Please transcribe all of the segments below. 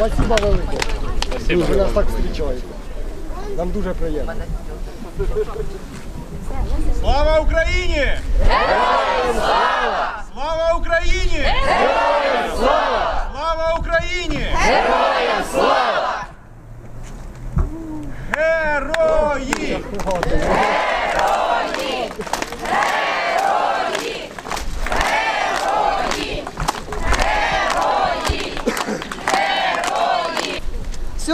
Спасибо велике. Ви нас так зустрічаєте. Нам дуже приємно. Слава Україні! слава! Слава Україні! Героям слава! Слава Україні! Героям слава! Герої!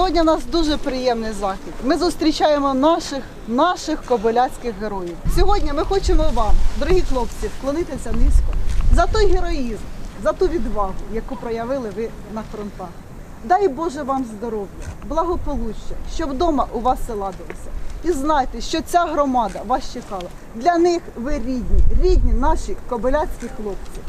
Сьогодні у нас дуже приємний захід. Ми зустрічаємо наших наших кобиляцьких героїв. Сьогодні ми хочемо вам, дорогі хлопці, вклонитися низько за той героїзм, за ту відвагу, яку проявили ви на фронтах. Дай Боже вам здоров'я, благополуччя, щоб вдома у вас все ладилося. І знайте, що ця громада вас чекала. Для них ви рідні, рідні наші кобиляцькі хлопці.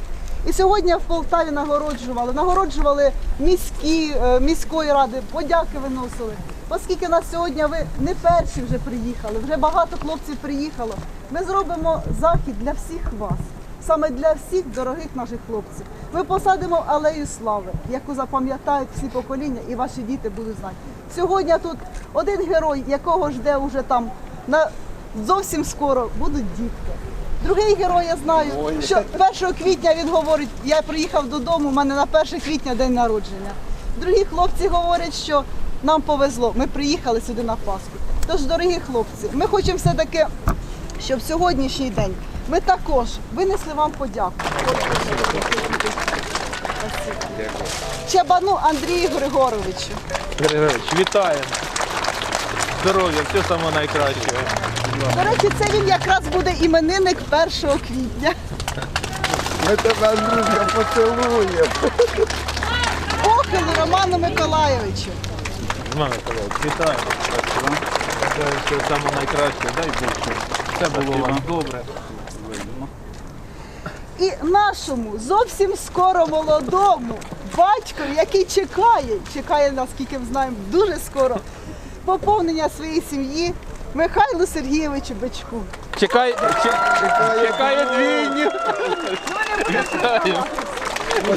І сьогодні в Полтаві нагороджували, нагороджували міські, е, міської ради, подяки виносили. Оскільки нас сьогодні ви не перші вже приїхали, вже багато хлопців приїхало. Ми зробимо захід для всіх вас, саме для всіх дорогих наших хлопців. Ми посадимо алею слави, яку запам'ятають всі покоління, і ваші діти будуть знати. Сьогодні тут один герой, якого жде уже там на зовсім скоро будуть дітки. Другий герой я знаю, що 1 квітня він говорить, я приїхав додому, у мене на 1 квітня день народження. Другі хлопці говорять, що нам повезло, ми приїхали сюди на Пасху. Тож, дорогі хлопці, ми хочемо все-таки, щоб сьогоднішній день ми також винесли вам подяку. Чабану Андрію Григоровичу. Григорович, вітаємо. Здоров'я, все саме найкращого. До речі, це він якраз буде іменинник 1 квітня. Ми тебе, Андрюшка, поцілуємо. Охилу Роману Миколайовичу. Роман Миколаївич, вітаємо. Бажаю всього саме найкраще. Дай Бог, щоб все було у вас добре. І нашому зовсім скоро молодому батькові, який чекає, чекає, наскільки ми знаємо, дуже скоро поповнення своєї сім'ї Михайлу Сергійовичу Бичку. Чекай, чекає, чекає двійню.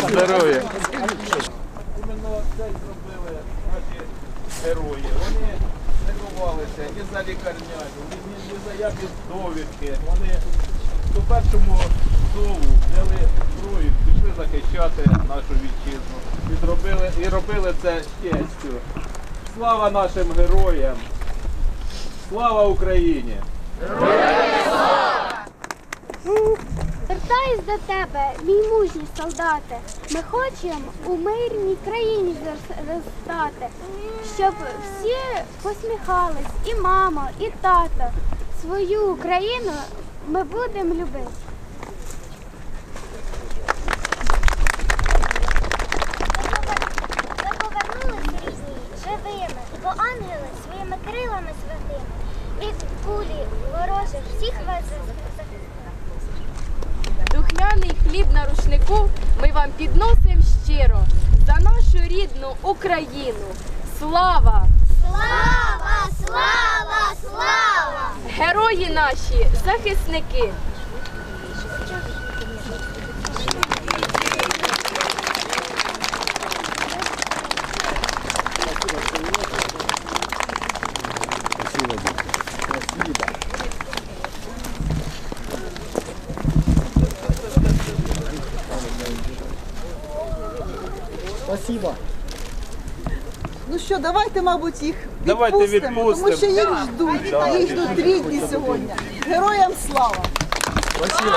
Здоров'я. Іменно це зробили наші герої. Вони не ховалися ні за лікарняню, ні, ні, ні за які довідки. Вони по першому зову взяли зброю, пішли захищати нашу вітчизну. І, зробили, і робили це з честю. Слава нашим героям! Слава Україні! Вертаюсь до тебе, мій мужній солдати. Ми хочемо у мирній країні зростати, щоб всі посміхались, і мама, і тато. Свою Україну ми будемо любити. Всіх вас. Духмяний хліб на рушнику ми вам підносимо щиро за нашу рідну Україну. Слава! Слава, слава, слава! Герої наші, захисники! Спасибо. Ну що, давайте, мабуть, їх Давайте відпустимо, тому що їх ждуть, їх ждуть рідні сьогодні. Героям слава! Спасибо.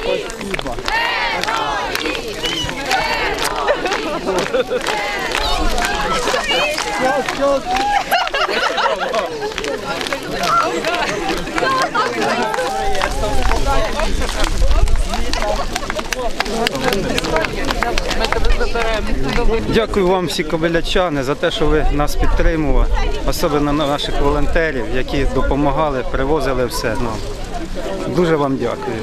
Спасибо. Сейчас, сейчас. Дякую вам всі кобилячани за те, що ви нас підтримували, особливо на наших волонтерів, які допомагали, привозили все. Ну, дуже вам дякую.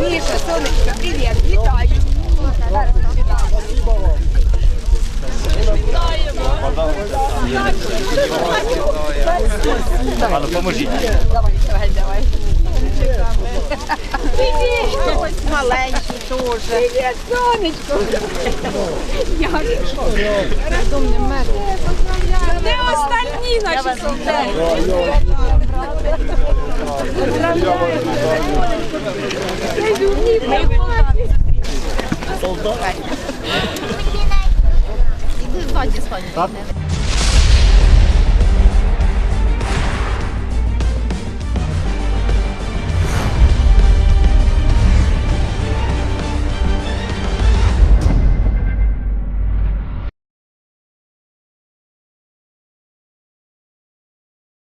Міша, сонечко, привіт, вітаю! Ладно, поможіть. Давай, давай, давай. Маленький теж. Привіт, сонечко. Де остальні наші солдати? Солдат?